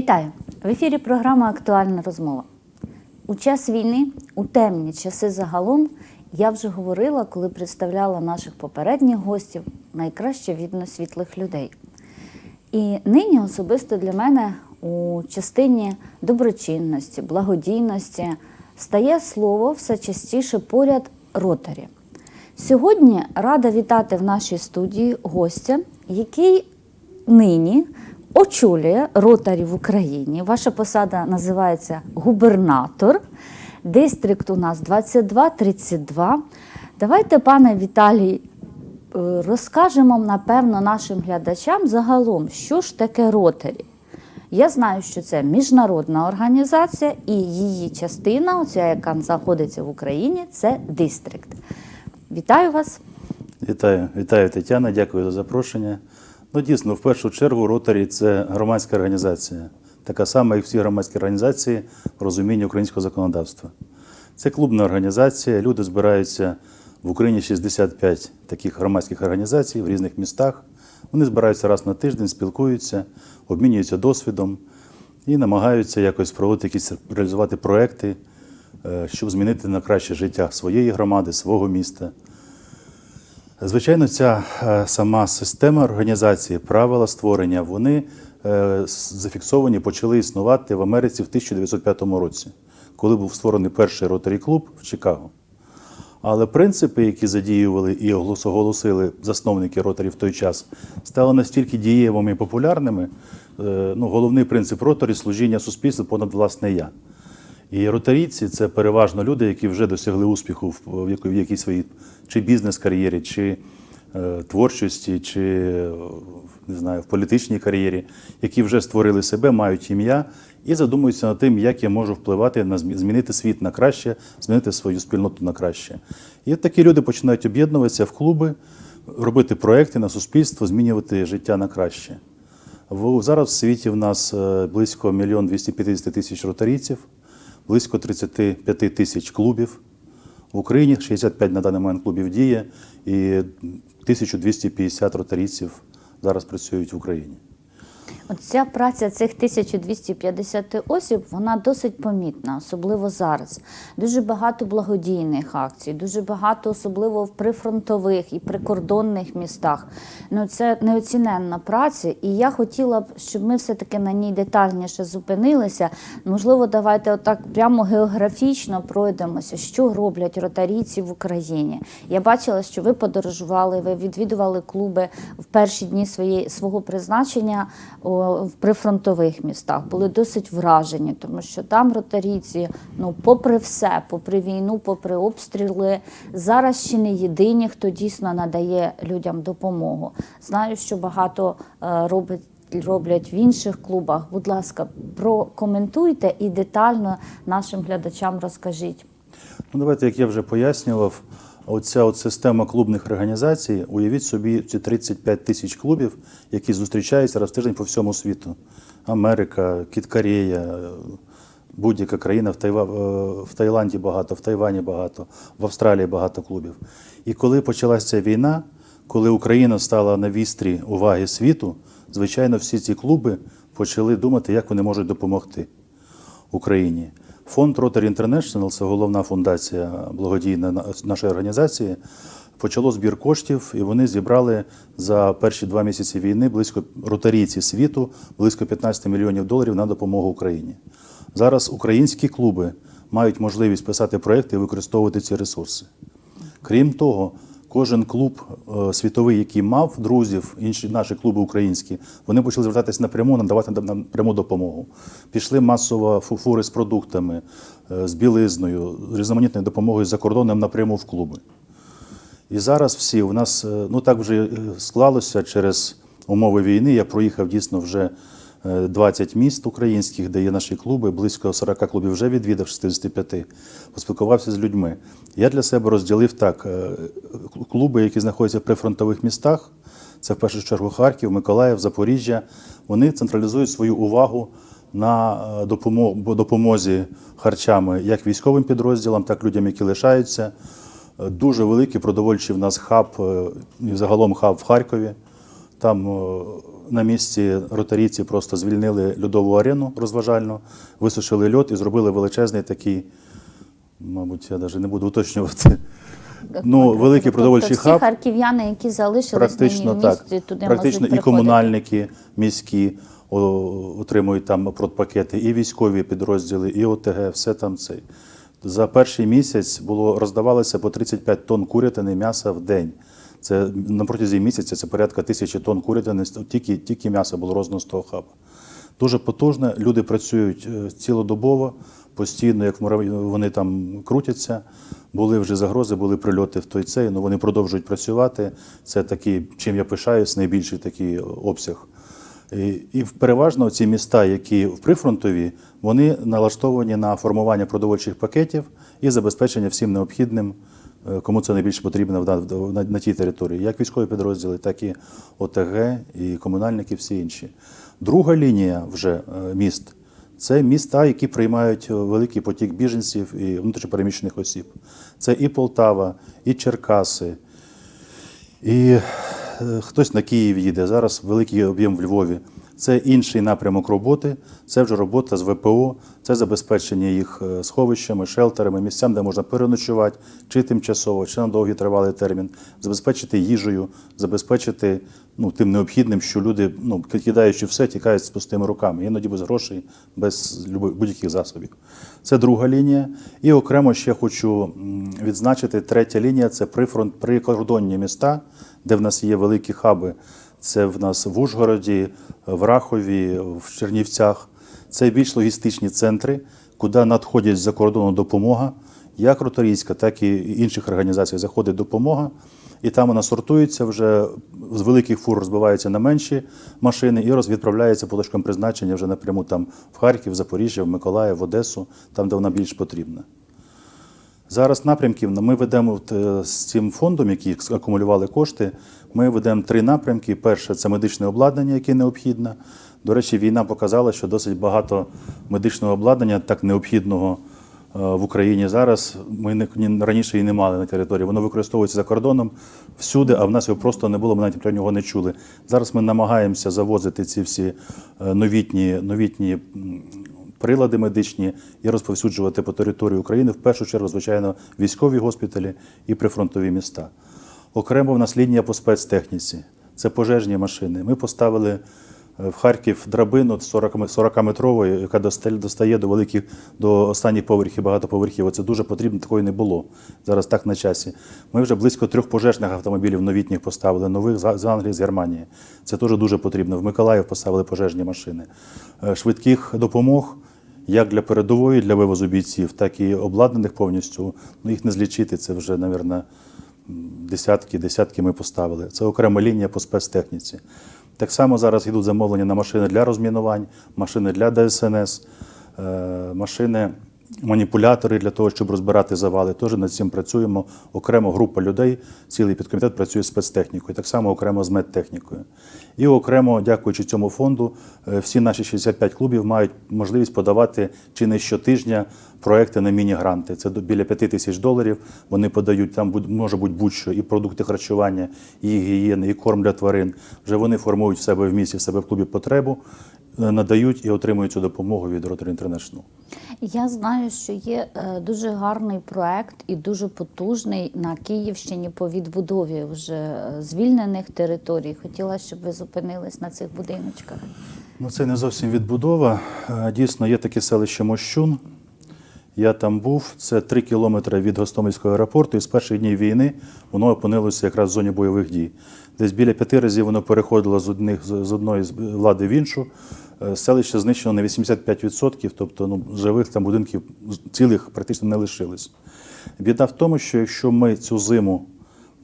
Вітаю! В ефірі програма Актуальна розмова. У час війни, у темні часи загалом, я вже говорила, коли представляла наших попередніх гостів, найкраще видно світлих людей. І нині особисто для мене у частині доброчинності, благодійності стає слово все частіше поряд ротарі. Сьогодні рада вітати в нашій студії гостя, який нині очолює ротарі в Україні. Ваша посада називається губернатор. Дистрикт у нас 2232. Давайте, пане Віталій, е, розкажемо, напевно, нашим глядачам загалом, що ж таке ротарі. Я знаю, що це міжнародна організація, і її частина, оця, яка знаходиться в Україні, це дистрикт. Вітаю вас. Вітаю, вітаю Тетяна, дякую за запрошення. Ну, дійсно, в першу чергу Ротарі це громадська організація, така сама, як всі громадські організації в розумінні українського законодавства. Це клубна організація, люди збираються в Україні 65 таких громадських організацій в різних містах. Вони збираються раз на тиждень, спілкуються, обмінюються досвідом і намагаються якось проводити якісь реалізувати проекти, е, щоб змінити на краще життя своєї громади, свого міста. Звичайно, ця е, сама система організації, правила створення, вони е, зафіксовані, почали існувати в Америці в 1905 році, коли був створений перший роторі клуб в Чикаго. Але принципи, які задіювали і оголосили засновники роторі в той час, стали настільки дієвими і популярними. Е, Ну, головний принцип роторі служіння суспільству понад власне я. І ротарійці це переважно люди, які вже досягли успіху в, в, якій- в якійсь своїй чи бізнес-кар'єрі, чи е, творчості, чи е, не знаю, в політичній кар'єрі, які вже створили себе, мають ім'я і задумуються над тим, як я можу впливати на змі- змінити світ на краще, змінити свою спільноту на краще. І такі люди починають об'єднуватися в клуби, робити проекти на суспільство, змінювати життя на краще. В- Зараз в світі в нас е, близько 1 мільйон 250 тисяч ротарійців, близько 35 тисяч клубів. В Україні 65 на даний момент клубів діє і 1250 ротарійців зараз працюють в Україні. Ця праця цих 1250 осіб, вона досить помітна, особливо зараз. Дуже багато благодійних акцій, дуже багато, особливо в прифронтових і прикордонних містах. Ну, це неоціненна праця, і я хотіла б, щоб ми все-таки на ній детальніше зупинилися. Можливо, давайте отак прямо географічно пройдемося, що роблять ротарійці в Україні. Я бачила, що ви подорожували, ви відвідували клуби в перші дні своєї свого призначення в прифронтових містах. Були досить вражені, тому що там ротарійці, ну, попри все, попри війну, попри обстріли, зараз ще не єдині, хто дійсно надає людям допомогу. Знаю, що багато е, робить. Роблять в інших клубах. Будь ласка, прокоментуйте і детально нашим глядачам розкажіть. Ну, давайте, як я вже пояснював, оця от система клубних організацій, уявіть собі ці 35 тисяч клубів, які зустрічаються раз в тиждень по всьому світу. Америка, Кіт-Корея, е, будь-яка країна в, Тайва... е, в Таїланді багато, в Тайвані багато, в Австралії багато клубів. І коли почалася війна, коли Україна стала на вістрі уваги світу, звичайно, всі ці клуби почали думати, як вони можуть допомогти. Україні. Фонд Rotary International, це головна фундація благодійна нашої організації, почало збір коштів, і вони зібрали за перші два місяці війни близько ротарійці світу, близько 15 мільйонів доларів на допомогу Україні. Зараз українські клуби мають можливість писати проекти і використовувати ці ресурси. Крім того, кожен клуб е, світовий, який мав друзів, інші наші клуби українські, вони почали звертатись напряму, надавати нам- пряму допомогу. Пішли масово фу- фури з продуктами, е, з білизною, з різноманітною допомогою за кордоном напряму в клуби. І зараз всі у нас е, ну так вже склалося через умови війни. Я проїхав дійсно вже 20 міст українських, де є наші клуби, близько 40 клубів вже відвідав 65, поспілкувався з людьми. Я для себе розділив так: е, клуби, які знаходяться в прифронтових містах, це в першу чергу Харків, Миколаїв, Запоріжжя. Вони централізують свою увагу на е, допомозі харчами як військовим підрозділам, так і людям, які лишаються. Е, Дуже великий продовольчий в нас хаб, е, і загалом хаб в Харкові. Там е, на місці ротарійці просто звільнили льодову арену розважальну, висушили льод і зробили величезний такий, мабуть, я навіть не буду уточнювати. Ну, великий Тобто продовольчий всі хаб. харків'яни, які залишились Практично нині в так. місті, туди Практично і комунальники міські отримують там продпакети, і військові підрозділи, і ОТГ, все там це. За перший місяць було роздавалося по 35 тонн курятини м'яса в день. Це на протязі місяця це порядка тисячі тонн курятини, тільки, тільки м'ясо було роздано з того хаба. Дуже потужно, люди працюють е, цілодобово, постійно, як вони там крутяться. Були вже загрози, були прильоти в той цей, але вони продовжують працювати. Це такий, чим я пишаюсь, найбільший такий обсяг. І, переважно ці міста, які в прифронтові, вони налаштовані на формування продовольчих пакетів і забезпечення всім необхідним, кому це найбільше потрібно на, тій території, як військові підрозділи, так і ОТГ, і комунальники, всі інші. Друга лінія вже е, міст це міста, які приймають е, великий потік біженців і внутрішньопереміщених осіб. Це і Полтава, і Черкаси, і е, хтось на Київ їде. Зараз великий об'єм в Львові. Це інший напрямок роботи, це вже робота з ВПО, це забезпечення їх е, сховищами, шелтерами, місцям, де можна переночувати, чи тимчасово, чи на довгий тривалий термін, забезпечити їжею, забезпечити ну, тим необхідним, що люди, ну, кидаючи все, тікають з пустими руками, іноді без грошей, без будь-яких засобів. Це друга лінія. І окремо ще хочу відзначити третя лінія це прифронт, прикордонні міста, де в нас є великі хаби. Це в нас в Ужгороді, в Рахові, в Чернівцях. Це більш логістичні центри, куди надходять з-за кордону допомога, як ротарійська, так і інших організацій заходить допомога. І там вона сортується вже з великих фур розбивається на менші машини і відправляється по точкам призначення вже напряму там в Харків, Запоріжжя, в Миколаїв, в Одесу, там, де вона більш потрібна. Зараз напрямків ми ведемо е, з цим фондом, який акумулювали кошти. Ми ведемо три напрямки. Перше це медичне обладнання, яке необхідне. До речі, війна показала, що досить багато медичного обладнання, так необхідного е, в Україні зараз. Ми не, раніше і не мали на території. Воно використовується за кордоном всюди, а в нас його просто не було, ми навіть про нього не чули. Зараз ми намагаємося завозити ці всі е, новітні, новітні прилади медичні і розповсюджувати по території України, в першу чергу, звичайно, військові госпіталі і прифронтові міста. Окремо в нас лінія по спецтехніці. Це пожежні машини. Ми поставили е, в Харків драбину 40-метрової, яка достає- до великих, до останніх поверхів, багатоповерхів. Це дуже потрібно, такої не було. Зараз так на часі. Ми вже близько трьох пожежних автомобілів новітніх поставили, нових з Англії, з Германії. Це теж дуже потрібно. В Миколаїв поставили пожежні машини. Е, Швидких допомог як для передової, для вивозу бійців, так і обладнаних повністю. Ну, їх не злічити, це вже, мабуть, десятки, десятки ми поставили. Це окрема лінія по спецтехніці. Так само зараз йдуть замовлення на машини для розмінувань, машини для ДСНС, е, машини, маніпулятори для того, щоб розбирати завали. Теж над цим працюємо. Окремо група людей, цілий підкомітет працює з спецтехнікою, так само окремо з медтехнікою. І окремо, дякуючи цьому фонду, е, всі наші 65 клубів мають можливість подавати чи не щотижня проекти на міні-гранти. Це біля 5 тисяч доларів. Вони подають там може бути будь-що, і продукти харчування, і гігієни, і корм для тварин. Вже вони формують в себе в місті, в себе в клубі потребу, надають і отримують цю допомогу від Rotary International. Я знаю, що є е, дуже гарний проект і дуже потужний на Київщині по відбудові вже е, звільнених територій. Хотіла, щоб ви зупинились на цих будиночках. Ну, це не зовсім відбудова. Дійсно, є таке селище Мощун. Я там був. Це три кілометри від Гостомельського аеропорту, і з перших днів війни воно опинилося якраз в зоні бойових дій. Десь біля п'яти разів воно переходило з, одних, з одної влади в іншу. Е, Селище знищено на 85%, тобто ну, живих там будинків цілих практично не лишилось. Біда в тому, що якщо ми цю зиму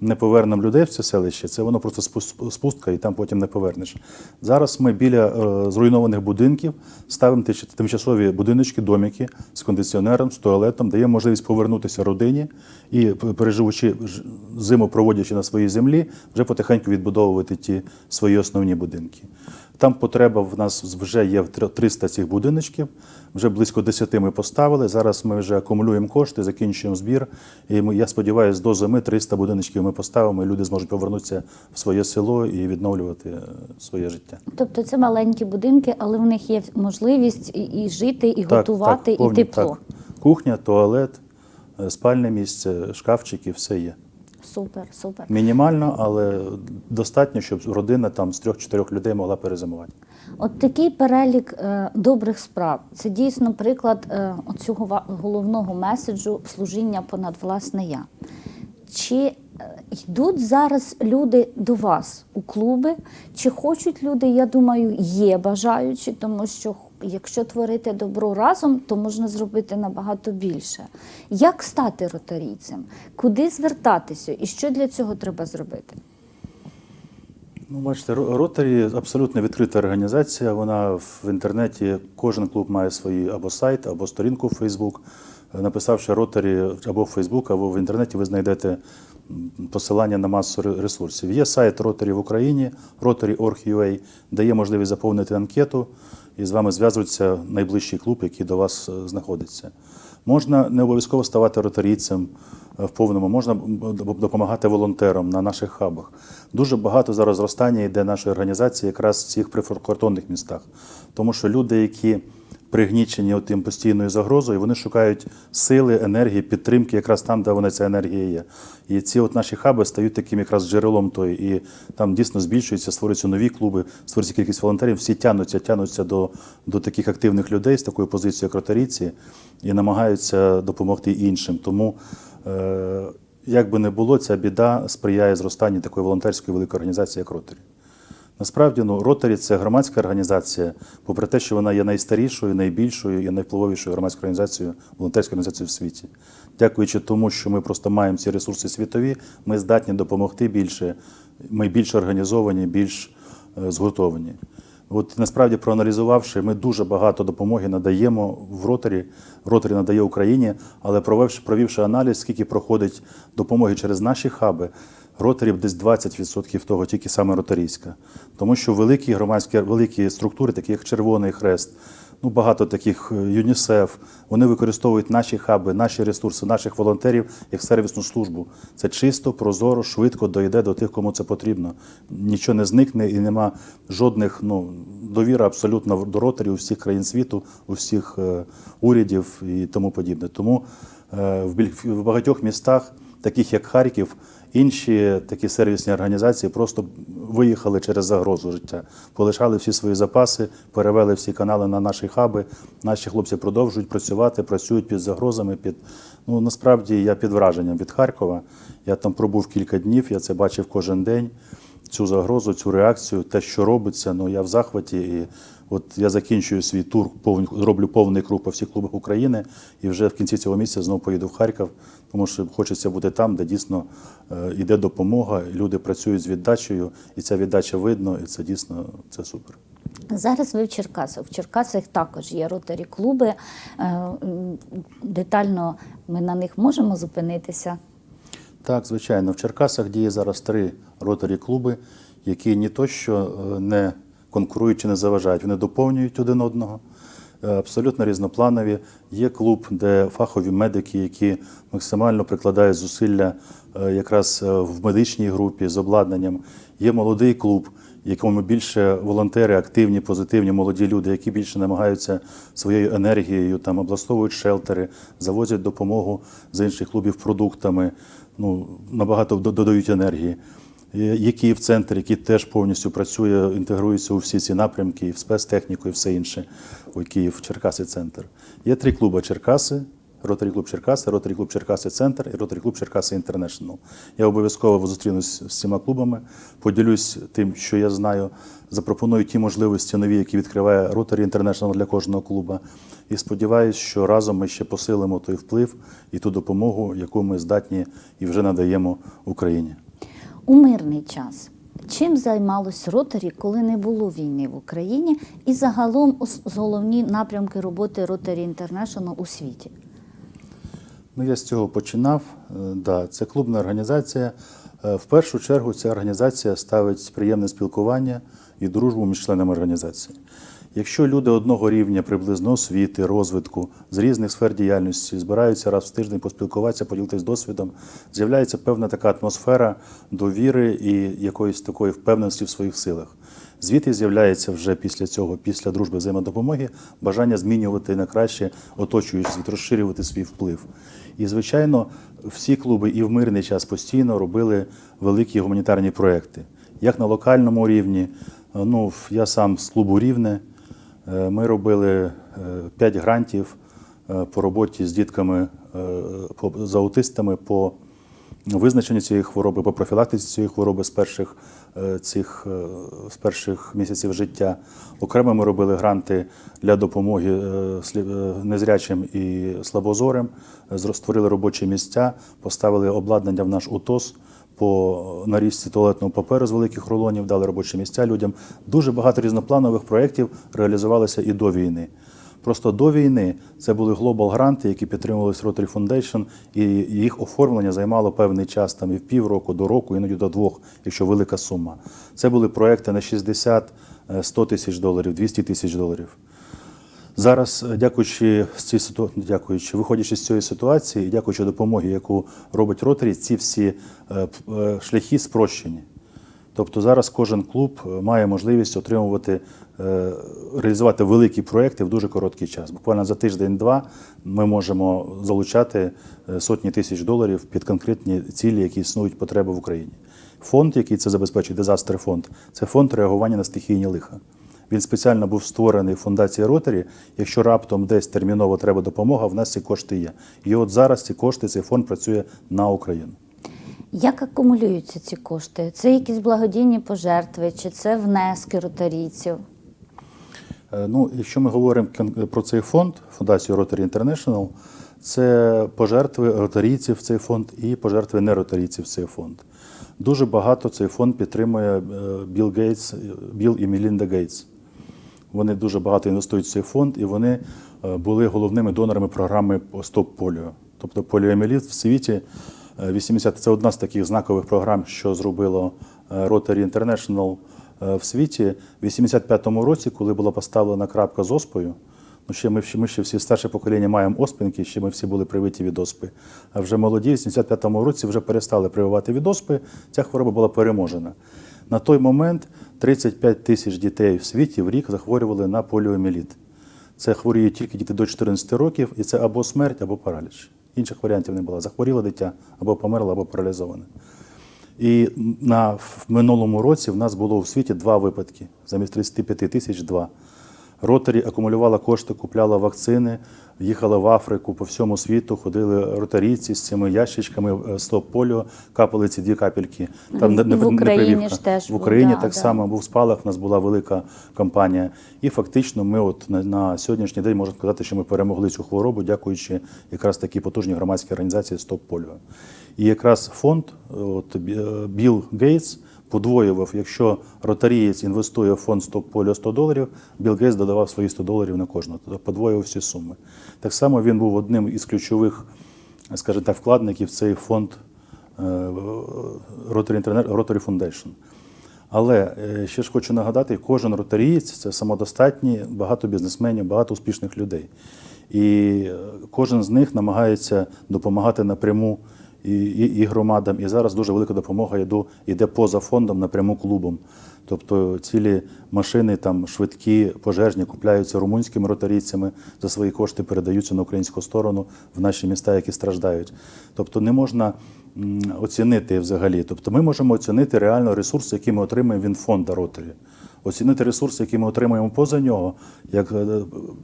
не повернемо людей в це селище, це воно просто спус- спустка і там потім не повернеш. Зараз ми біля е, зруйнованих будинків ставимо тимчасові будиночки, домики з кондиціонером, з туалетом, дає можливість повернутися родині і, переживучи ж- зиму, проводячи на своїй землі, вже потихеньку відбудовувати ті свої основні будинки. Там потреба в нас вже є в 300 цих будиночків. Вже близько 10 ми поставили. Зараз ми вже акумулюємо кошти, закінчуємо збір. І ми, я сподіваюся, до зими 300 будиночків ми поставимо, і люди зможуть повернутися в своє село і відновлювати е, своє життя. Тобто це маленькі будинки, але в них є можливість і, і жити, і готувати, і повні- тепло. так. Кухня, туалет, е, спальне місце, шкафчики, все є. Супер, супер. Мінімально, але достатньо, щоб родина там з трьох-чотирьох людей могла перезимувати. От такий перелік е, добрих справ це дійсно приклад е, цього головного меседжу служіння понад власне я. Чи е, йдуть зараз люди до вас у клуби? Чи хочуть люди? Я думаю, є бажаючі, тому що якщо творити добро разом, то можна зробити набагато більше. Як стати ротарійцем? Куди звертатися і що для цього треба зробити? Ну, бачите, Ротарі абсолютно відкрита організація. Вона в інтернеті, кожен клуб має свій або сайт, або сторінку в Фейсбук. Написавши Ротарі або в Фейсбук, або в інтернеті, ви знайдете посилання на масу ресурсів. Є сайт Ротарі в Україні, Rotary.org.ua, де є можливість заповнити анкету, і з вами зв'язується найближчий клуб, який до вас е, знаходиться. Можна не обов'язково ставати ротарійцем е, в повному, можна допомагати волонтерам на наших хабах. Дуже багато зараз зростання йде нашої організації якраз в цих прифронтових містах, тому що люди, які пригнічені тим постійною загрозою, вони шукають сили, енергії, підтримки якраз там, де вона ця енергія є. І ці от наші хаби стають таким якраз джерелом тої, і там дійсно збільшуються, створюються нові клуби, створюється кількість волонтерів, всі тянуться, тянуться до, до таких активних людей з такою позицією як ротарійці і намагаються допомогти іншим. Тому е, як би не було, ця біда сприяє зростанню такої волонтерської великої організації, як Ротарі. Насправді, ну, Ротарі це громадська організація, попри те, що вона є найстарішою, найбільшою і найвпливовішою громадською організацією, волонтерською організацією в світі. Дякуючи тому, що ми просто маємо ці ресурси світові, ми здатні допомогти більше, ми більш організовані, більш е, згуртовані. От насправді, проаналізувавши, ми дуже багато допомоги надаємо в роторі. Роторі надає Україні, але провівши, провівши аналіз, скільки проходить допомоги через наші хаби, роторів десь 20% того, тільки саме ротарійська. Тому що великі громадські великі структури, такі як Червоний Хрест, ну багато таких е, ЮНІСЕФ, вони використовують наші хаби, наші ресурси, наших волонтерів як сервісну службу. Це чисто, прозоро, швидко дойде до тих, кому це потрібно. Нічого не зникне і нема жодних ну, довіра абсолютно до ротарів у всіх країн світу, у всіх е, урядів і тому подібне. Тому е, в багатьох містах, таких як Харків, інші такі сервісні організації просто виїхали через загрозу життя, полишали всі свої запаси, перевели всі канали на наші хаби. Наші хлопці продовжують працювати, працюють під загрозами. Під ну насправді я під враженням від Харкова. Я там пробув кілька днів, я це бачив кожен день. Цю загрозу, цю реакцію, те, що робиться, ну я в захваті. І от я закінчую свій тур, повний, зроблю повний круг по всіх клубах України, і вже в кінці цього місяця знову поїду в Харків, тому що хочеться бути там, де дійсно е, йде допомога, люди працюють з віддачею, і ця віддача видно, і це дійсно це супер. Зараз ви в Черкасах. В Черкасах також є ротарі клуби. Е, Детально ми на них можемо зупинитися. Так, звичайно, в Черкасах діє зараз три ротарі клуби, які ні то що е, не конкурують чи не заважають, вони доповнюють один одного. е, Абсолютно різнопланові. Є клуб, де фахові медики, які максимально прикладають зусилля е, якраз е, в медичній групі з обладнанням. Є молодий клуб, якому більше волонтери, активні, позитивні, молоді люди, які більше намагаються своєю енергією там облаштовують шелтери, завозять допомогу з інших клубів продуктами, ну набагато додають енергії. Є є Київ-центр, який теж повністю працює, інтегрується у всі ці напрямки, і в спецтехніку, і все інше. Ой, Київ, Черкаси центр. Є три клуби Черкаси. Ротарі клуб Черкаси, Ротарі клуб Черкаси Центр і Ротарі клуб Черкаси Інтернешнл. Я обов'язково зустрінусь з цими клубами, поділюсь тим, що я знаю, запропоную ті можливості нові, які відкриває Ротарі Інтернешнл для кожного клуба. І сподіваюся, що разом ми ще посилимо той вплив і ту допомогу, яку ми здатні і вже надаємо Україні. У мирний час. Чим займалось ротарі, коли не було війни в Україні, і загалом головні напрямки роботи Rotary International у світі? Ну, я з цього починав. Е, Да, це клубна організація. Е, В першу чергу ця організація ставить приємне спілкування і дружбу між членами організації. Якщо люди одного рівня приблизно освіти, розвитку з різних сфер діяльності збираються раз в тиждень поспілкуватися, поділитися досвідом, з'являється певна така атмосфера довіри і якоїсь такої впевненості в своїх силах. Звідти з'являється вже після цього, після дружби взаємодопомоги, бажання змінювати на краще оточуючий світ, розширювати свій вплив. І, звичайно, всі клуби і в мирний час постійно робили великі гуманітарні проекти, як на локальному рівні. Ну, я сам з клубу Рівне. Е, Ми робили 5 грантів е, по роботі з дітками е, з аутистами по визначенню цієї хвороби, по профілактиці цієї хвороби з перших, е, цих, е, з перших місяців життя. Окремо ми робили гранти для допомоги е, е, незрячим і слабозорим, Е, створили робочі місця, поставили обладнання в наш УТОС по нарізці туалетного паперу з великих рулонів, дали робочі місця людям. Дуже багато різнопланових проєктів реалізувалося і до війни. Просто до війни це були глобал гранти, які підтримувалися Rotary Foundation, і їх оформлення займало певний час, там і в півроку, до року, іноді до двох, якщо велика сума. Це були проекти на 60, е, 100 тисяч доларів, 200 тисяч доларів. Зараз, е, дякуючи з цієї ситуації, дякуючи, виходячи з цієї ситуації, і дякуючи допомоги, яку робить Ротарі, ці всі е, е, шляхи спрощені. Тобто зараз кожен клуб має можливість отримувати, реалізувати великі проекти в дуже короткий час. Буквально за тиждень-два ми можемо залучати сотні тисяч доларів під конкретні цілі, які існують потреби в Україні. Фонд, який це забезпечує, дизастер фонд, це фонд реагування на стихійні лиха. Він спеціально був створений фундацією Ротарі. Якщо раптом десь терміново треба допомога, в нас ці кошти є. І от зараз ці кошти, цей фонд працює на Україну. Як акумулюються ці кошти? Це якісь благодійні пожертви, чи це внески ротарійців? Е, Ну, якщо ми говоримо про цей фонд, фундацію Rotary International, це пожертви ротарійців в цей фонд і пожертви неротарійців в цей фонд. Дуже багато цей фонд підтримує е, Білл Гейтс, Білл і Мелінда Гейтс. Вони дуже багато інвестують в цей фонд, і вони е, були головними донорами програми Стоп Поліо. Тобто поліоміеліт в світі е, 80 це одна з таких знакових програм, що зробило е, Rotary International е, в світі. В 85-му році, коли була поставлена крапка з оспою, ну ще ми, ми ще всі старше покоління маємо оспинки, ще ми всі були привиті від оспи. А вже молоді, в 85-му році вже перестали прививати від оспи, ця хвороба була переможена. На той момент 35 тисяч дітей в світі в рік захворювали на поліоміеліт. Це хворіють тільки діти до 14 років, і це або смерть, або параліч. Інших варіантів не було. Захворіло дитя, або померло, або паралізоване. І на в минулому році в нас було в світі два випадки. Замість 35 тисяч два. Ротарі акумулювала кошти, купляла вакцини, їхала в Африку по всьому світу, ходили ротарійці з цими ящичками е, стоп поліо, капали ці дві капельки. І в Україні прививка. ж теж в Україні да, так да. само був спалах. У нас була велика кампанія. І фактично, ми от на, на сьогоднішній день можна сказати, що ми перемогли цю хворобу, дякуючи якраз такій потужній громадській організації Стоп Поліо. І якраз фонд, от Бі- е, Білл Гейтс, подвоював, якщо ротарієць інвестує в фонд Поліо 100 доларів, Білл Гейтс додавав свої 100 доларів на кожного, тобто подвоював всі суми. Так само він був одним із ключових, скажімо так, вкладників в цей фонд е, Rotary Foundation. Але е, ще ж хочу нагадати, кожен ротарієць це самодостатні, багато бізнесменів, багато успішних людей. І е, кожен з них намагається допомагати напряму і, і, і громадам. І зараз дуже велика допомога йду, йде поза фондом напряму клубом. Тобто цілі машини, там швидкі, пожежні купляються румунськими ротарійцями, за свої кошти передаються на українську сторону в наші міста, які страждають. Тобто не можна оцінити взагалі. Тобто ми можемо оцінити реально ресурси, які ми отримаємо від фонду Ротарі. Оцінити ресурси, які ми отримаємо поза нього, як е,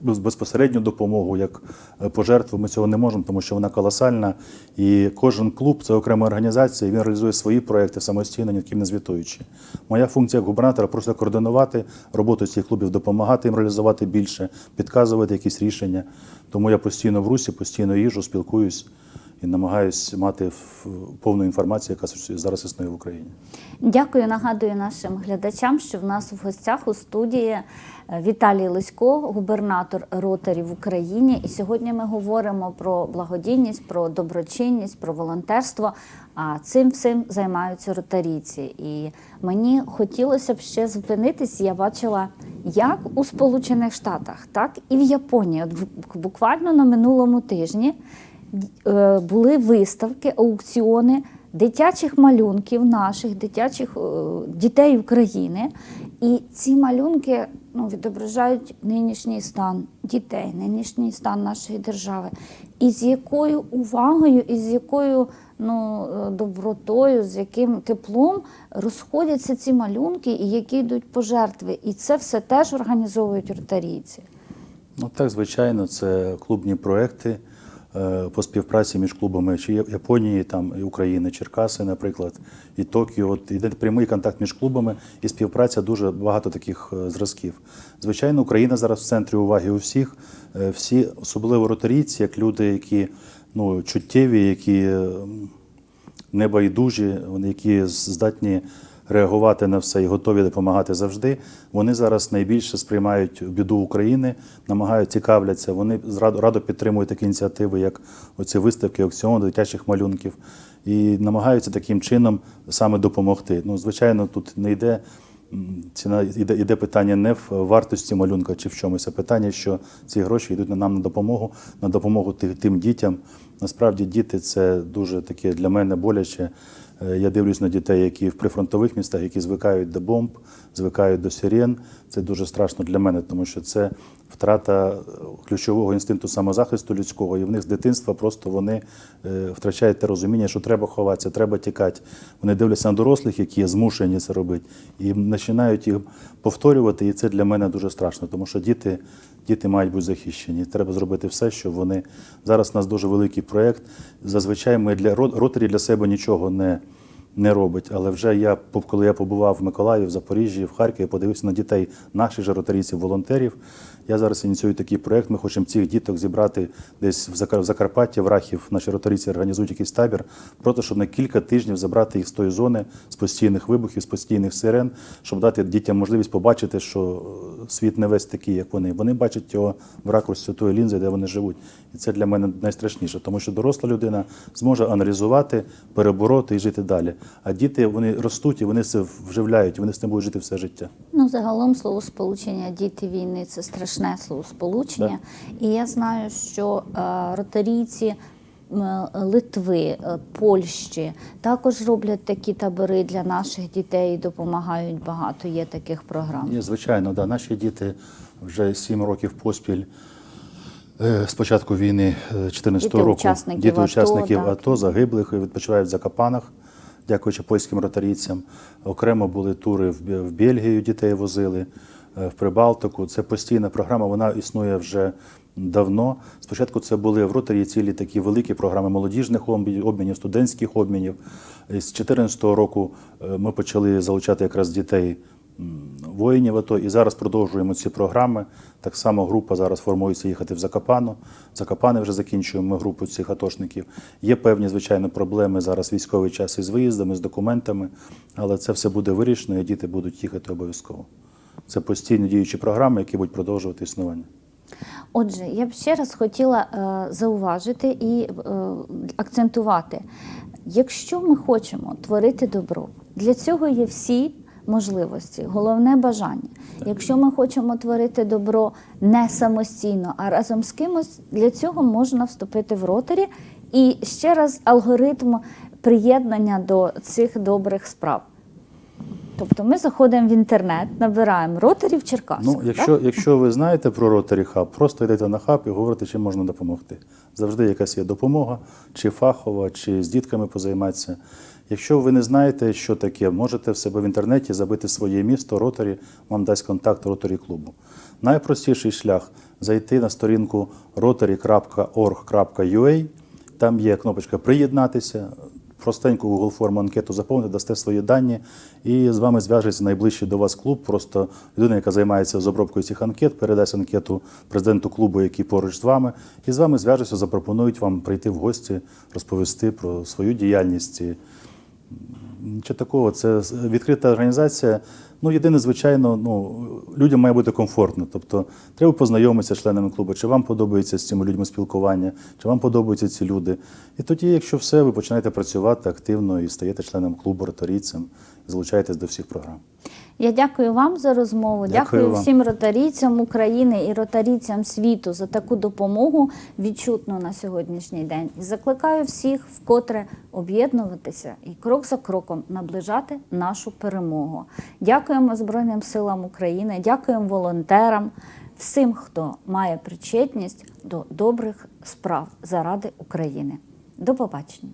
безпосередню допомогу, як е, пожертву, ми цього не можемо, тому що вона колосальна. І кожен клуб це окрема організація, і він реалізує свої проекти самостійно, ні в ким не звітуючи. Моя функція як губернатора просто координувати роботу цих клубів, допомагати їм реалізувати більше, підказувати якісь рішення. Тому я постійно в русі, постійно їжу, спілкуюсь і намагаюся мати повну інформацію, яка зараз існує в Україні. Дякую. Нагадую нашим глядачам, що в нас в гостях у студії е, Віталій Лисько, губернатор Ротарі в Україні. І сьогодні ми говоримо про благодійність, про доброчинність, про волонтерство. А цим всім займаються ротарійці. І мені хотілося б ще зупинитись. Я бачила, як у Сполучених Штатах, так і в Японії. От буквально на минулому тижні були виставки, аукціони дитячих малюнків наших, дитячих е, дітей України. І ці малюнки ну, відображають нинішній стан дітей, нинішній стан нашої держави. І з якою увагою, і з якою ну, е, добротою, з яким теплом розходяться ці малюнки, і які йдуть пожертви. І це все теж організовують ротарійці. Ну так, звичайно, це клубні проекти е, по співпраці між клубами чи Японії, там і України, Черкаси, наприклад, і Токіо. От іде прямий контакт між клубами і співпраця дуже багато таких е, зразків. Звичайно, Україна зараз в центрі уваги у всіх. Е, Всі, особливо ротарійці, як люди, які ну, чуттєві, які е, небайдужі, вони які здатні реагувати на все і готові допомагати завжди. Вони зараз найбільше сприймають біду України, намагають цікавляться. Вони радо підтримують такі ініціативи, як оці виставки, аукціони дитячих малюнків, і намагаються таким чином саме допомогти. Ну, звичайно, тут не йде. Ціна іде, іде питання не в вартості малюнка чи в чомусь, а питання, що ці гроші йдуть на- нам на допомогу, на допомогу ти- тим дітям. Насправді діти це дуже таке для мене боляче. Е, Я дивлюсь на дітей, які в прифронтових містах, які звикають до бомб, звикають до сирен. Це дуже страшно для мене, тому що це втрата е, ключового інстинкту самозахисту людського, і в них з дитинства просто вони е, втрачають те розуміння, що треба ховатися, треба тікати. Вони дивляться на дорослих, які є змушені це робити, і починають їх повторювати. І це для мене дуже страшно, тому що діти. Діти мають бути захищені. Треба зробити все, щоб вони зараз. У нас дуже великий проєкт. Зазвичай ми для Ро- ротарі для себе нічого не, не робить. Але вже я коли я побував в Миколаїві, в Запоріжжі, в Харкові, подивився на дітей наших же ротарійців, волонтерів. Я зараз ініціюю такий проєкт. Ми хочемо цих діток зібрати десь в Закар- в Закарпатті, в Рахів. Наші ротарійці організують якийсь табір, просто щоб на кілька тижнів забрати їх з тої зони, з постійних вибухів, з постійних сирен, щоб дати дітям можливість побачити, що світ не весь такий, як вони. Вони бачать його в ракурсі тої лінзи, де вони живуть. І це для мене найстрашніше, тому що доросла людина зможе аналізувати, перебороти і жити далі. А діти вони ростуть і вони це вживляють, вони з цим будуть жити все життя. Ну, загалом словосполучення діти війни це страшне словосполучення. І я знаю, що е, ротарійці Литви, е, Польщі також роблять такі табори для наших дітей і допомагають багато. Є таких програм. Є, звичайно, да. наші діти вже сім років поспіль. е, З початку війни 2014 Діти року учасників діти АТО, учасників так. АТО, загиблих відпочивають в Закопанах, дякуючи польським ротарійцям. Окремо були тури в Бельгію, дітей возили, в Прибалтику. Це постійна програма, вона існує вже давно. Спочатку це були в ротарі цілі такі великі програми молодіжних обмінів, студентських обмінів. З 2014 року е, ми почали залучати якраз дітей воїнів АТО. І зараз продовжуємо ці програми. Так само група зараз формується їхати в Закопану. В Закопане вже закінчуємо ми групу цих атошників. Є певні, звичайно, проблеми зараз військовий час із виїздами, з документами, але це все буде вирішено, і діти будуть їхати обов'язково. Це постійно діючі програми, які будуть продовжувати існування. Отже, я б ще раз хотіла е, зауважити і е, акцентувати: якщо ми хочемо творити добро, для цього є всі можливості, головне бажання. Якщо ми хочемо творити добро не самостійно, а разом з кимось, для цього можна вступити в ротарі. І ще раз алгоритм приєднання до цих добрих справ. Тобто ми заходимо в інтернет, набираємо ротарі в Черкасах. Ну, так? якщо, якщо ви знаєте про Rotary Hub, просто йдете на хаб і говорите, чим можна допомогти. Завжди якась є допомога, чи фахова, чи з дітками позайматися. Якщо ви не знаєте, що таке, можете в себе в інтернеті забити своє місто Rotary, вам дасть контакт Rotary клубу. Найпростіший шлях зайти на сторінку rotary.org.ua, там є кнопочка Приєднатися. Простеньку Google форму анкету заповните, дасте свої дані, і з вами зв'яжеться найближчий до вас клуб. Просто людина, яка займається з обробкою цих анкет, передасть анкету президенту клубу, який поруч з вами, і з вами зв'яжуться, запропонують вам прийти в гості, розповісти про свою діяльність. Нічого такого, це відкрита організація. Ну, єдине, звичайно, ну, людям має бути комфортно. Тобто треба познайомитися з членами клубу, чи вам подобається з цими людьми спілкування, чи вам подобаються ці люди. І тоді, якщо все, ви починаєте працювати активно і стаєте членом клубу, роторійцем, залучаєтесь до всіх програм. Я дякую вам за розмову. Дякую, дякую всім ротарійцям України і ротарійцям світу за таку допомогу відчутну на сьогоднішній день. І закликаю всіх вкотре об'єднуватися і крок за кроком наближати нашу перемогу. Дякуємо Збройним силам України, дякуємо волонтерам, всім, хто має причетність до добрих справ заради України. До побачення.